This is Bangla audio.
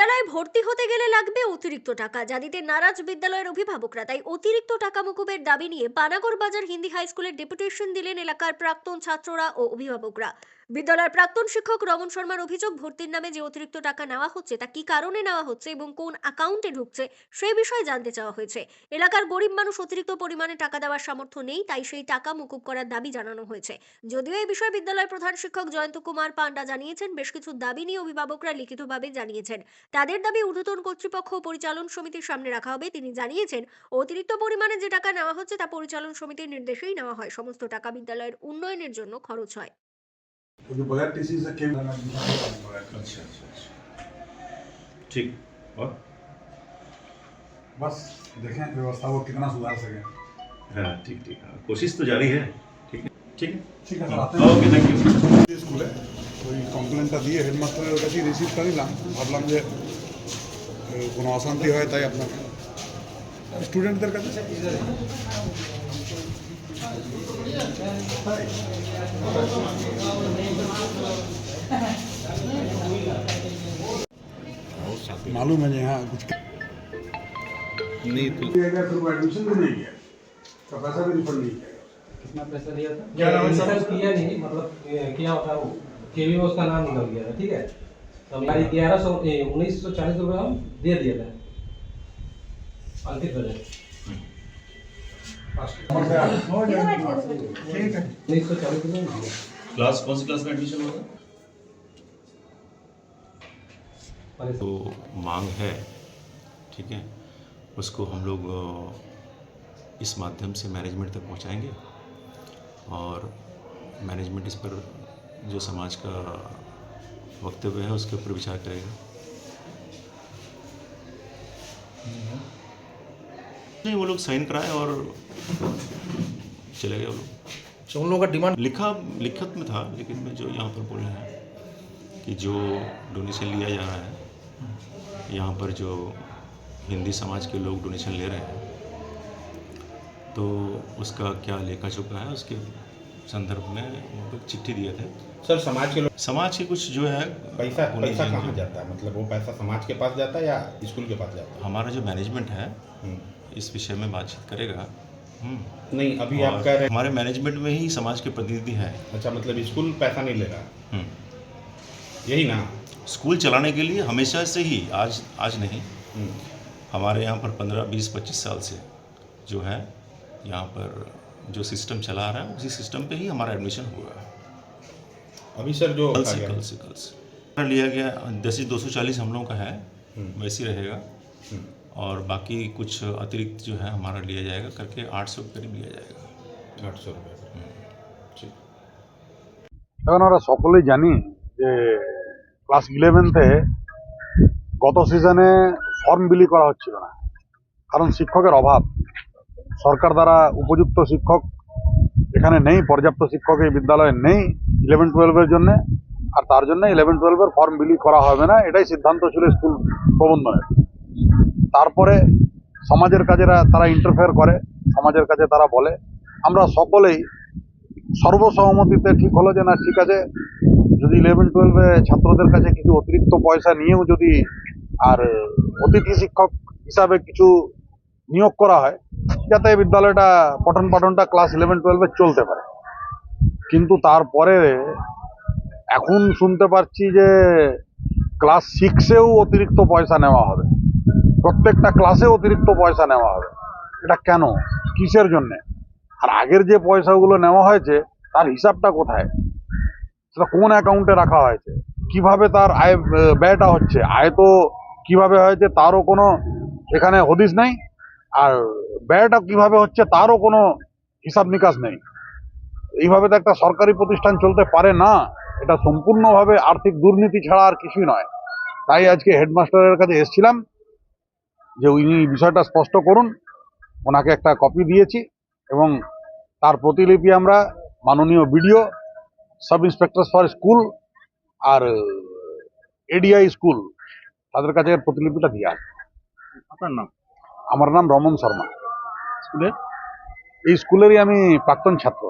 বিদ্যালয়ে ভর্তি হতে গেলে লাগবে অতিরিক্ত টাকা। যা দিতে নারাজ বিদ্যালয়ের অভিভাবকরা, তাই অতিরিক্ত টাকা মুকুবের দাবি নিয়ে পানাগড় বাজার হিন্দি হাই স্কুলের ডেপুটেশন দিলেন এলাকার প্রাক্তন ছাত্ররা ও অভিভাবকরা। বিদ্যালয়ের প্রাক্তন শিক্ষক রমন শর্মার অভিযোগ, ভর্তির নামে যে অতিরিক্ত টাকা নেওয়া হচ্ছে, তা কি কারণে নেওয়া হচ্ছে এবং কোন অ্যাকাউন্টে ঢুকছে সেই বিষয়ে জানতে চাওয়া হয়েছে। এলাকার গরিব মানুষ অতিরিক্ত পরিমাণে টাকা দেওয়ার সামর্থ্য নেই, তাই সেই টাকা মুকুব করার দাবি জানানো হয়েছে। যদিও এই বিষয়ে বিদ্যালয়ের প্রধান শিক্ষক জয়ন্ত কুমার পান্ডা জানিয়েছেন, বেশ কিছু দাবি নিয়ে অভিভাবকরা লিখিতভাবে জানিয়েছেন। তাদের দাবি ঊর্ধ্বতন কর্তৃপক্ষ ও পরিচালন সমিতির সামনে রাখা হবে তিনি জানিয়েছেন অতিরিক্ত পরিমাণে যে টাকা নেওয়া হচ্ছে তা পরিচালন সমিতির নির্দেশেই নেওয়া হয় সমস্ত টাকা বিদ্যালয়ের উন্নয়নের জন্য খরচ হয় क्योंकि बगैर टीसी से केम अच्छा अच्छा अच्छा ठीक और बस देखें व्यवस्था को कितना सुधार सके हाँ ठीक ठीक हाँ कोशिश तो जारी है ठीक है ठीक है ঠিক আছে রাতে ওকে থ্যাংক ইউ স্কুলে ওই কমপ্লেনটা দিয়ে হেডমাস্টারের কাছেই রিসিভ করিলাম ভাবলাম যে এ, কোনো অশান্তি হয় তাই আপনাকে স্টুডেন্টদের কাছে मालूम है जी हाँ कुछ नहीं तो फिर वो एडमिशन भी नहीं किया तो पैसा भी रिफंड नहीं किया कितना पैसा दिया था क्या नाम है सर? रिसर्च किया नहीं मतलब ए, किया होता वो केवी में उसका नाम निकल गया था ठीक है? तो हमारी ग्यारह सौ उन्नीस सौ चालीस रुपये हम दे दिए थे। अंकित बजट उन्नीस सौ चालीस रुपये क्लास कौन सी क्लास में एडमिशन होगा अरे। जो मांग है ठीक है उसको हम लोग इस माध्यम से मैनेजमेंट तक पहुंचाएँगे और मैनेजमेंट इस पर जो समाज का वक्तव्य है उसके ऊपर विचार करेगा। नहीं वो लोग साइन कराए और चले गए वो लोग। तो उन लोगों का डिमांड लिखा लिखत में था लेकिन मैं जो यहाँ पर बोल रहे हैं कि जो डोनेशन लिया जा रहा है यहाँ पर जो हिंदी समाज के लोग डोनेशन ले रहे हैं तो उसका क्या लेखा चुका है उसके संदर्भ में उनको चिट्ठी दिए थे। सर समाज के लोग समाज के कुछ जो है पैसा पैसा कहाँ जाता है? मतलब वो पैसा समाज के पास जाता है या स्कूल के पास जाता है? हमारा जो मैनेजमेंट है हम्म। इस विषय में बातचीत करेगा। हम्म। नहीं अभी आप कह रहे हैं हमारे मैनेजमेंट में ही समाज के प्रतिनिधि हैं। अच्छा मतलब स्कूल पैसा नहीं ले रहा? हम्म। यही ना? स्कूल चलाने के लिए हमेशा से ही आज आज नहीं। हमारे यहाँ पर पंद्रह बीस पच्चीस साल से जो है यहाँ पर जो सिस्टम चला आ रहा है उसी सिस्टम पे ही हमारा एडमिशन हुआ है अभी सर जो कल कहा से गया- कल से कल से लिया गया जैसे दो सौ चालीस हम लोगों का है हम्म। वैसे ही रहेगा हम्म। और बाकी कुछ अतिरिक्त जो है हमारा लिया जाएगा करके आठ सौ के करीब लिया जाएगा आठ सौ रुपये ठीक এখন আমরা সকলেই জানি যে ক্লাস ইলেভেনথে গত সিজনে ফর্ম বিলি করা হচ্ছিল না কারণ শিক্ষকের অভাব সরকার দ্বারা উপযুক্ত শিক্ষক এখানে নেই, পর্যাপ্ত শিক্ষক এই বিদ্যালয়ে নেই ইলেভেন টুয়েলভের জন্য। আর তার জন্য ইলেভেন টুয়েলভের ফর্ম বিলি করা হবে না, এটাই সিদ্ধান্ত ছিল স্কুল প্রবন্ধনের। তারপরে সমাজের কাজেরা তারা ইন্টারফেয়ার করে, সমাজের কাছে তারা বলে। আমরা সকলেই সর্বসহমতিতে ঠিক হলো যে না, ঠিক আছে, যদি ইলেভেন টুয়েলভে ছাত্রদের কাছে কিছু অতিরিক্ত পয়সা নিয়েও যদি আর অতিথি শিক্ষক হিসাবে কিছু নিয়োগ করা হয় যাতে বিদ্যালয়টা পঠন পাঠনটা ক্লাস ইলেভেন টুয়েলভে চলতে পারে। কিন্তু তারপরে এখন শুনতে পাচ্ছি যে ক্লাস সিক্সেও অতিরিক্ত পয়সা নেওয়া হবে। প্রত্যেকটা ক্লাসে অতিরিক্ত পয়সা নেওয়া হবে। এটা কেন? কিসের জন্যে? আর আগের যে পয়সাগুলো নেওয়া হয়েছে, তার হিসাবটা কোথায়? সেটা কোন অ্যাকাউন্টে রাখা হয়েছে? কীভাবে তার আয় ব্যয়টা হচ্ছে? আয় তো কীভাবে হয়েছে, তারও কোনো এখানে হদিস নেই? আর ব্যয়টা কীভাবে হচ্ছে তারও কোনো হিসাব নিকাশ নেই। এইভাবে তো একটা সরকারি প্রতিষ্ঠান চলতে পারে না, এটা সম্পূর্ণভাবে আর্থিক দুর্নীতি ছাড়া আর কিছুই নয়। তাই আজকে হেডমাস্টারের কাছে এসেছিলাম যে উনি বিষয়টা স্পষ্ট করুন। ওনাকে একটা কপি দিয়েছি এবং তার প্রতিলিপি আমরা, মাননীয় BDO, sub inspector for school R ADI school, তাদের কাছে প্রতিলিপিটা দিয়ে আসব। আপনার নাম? আমার নাম রমন শর্মা। স্কুলের? এই স্কুলেরই আমি প্রাক্তন ছাত্র।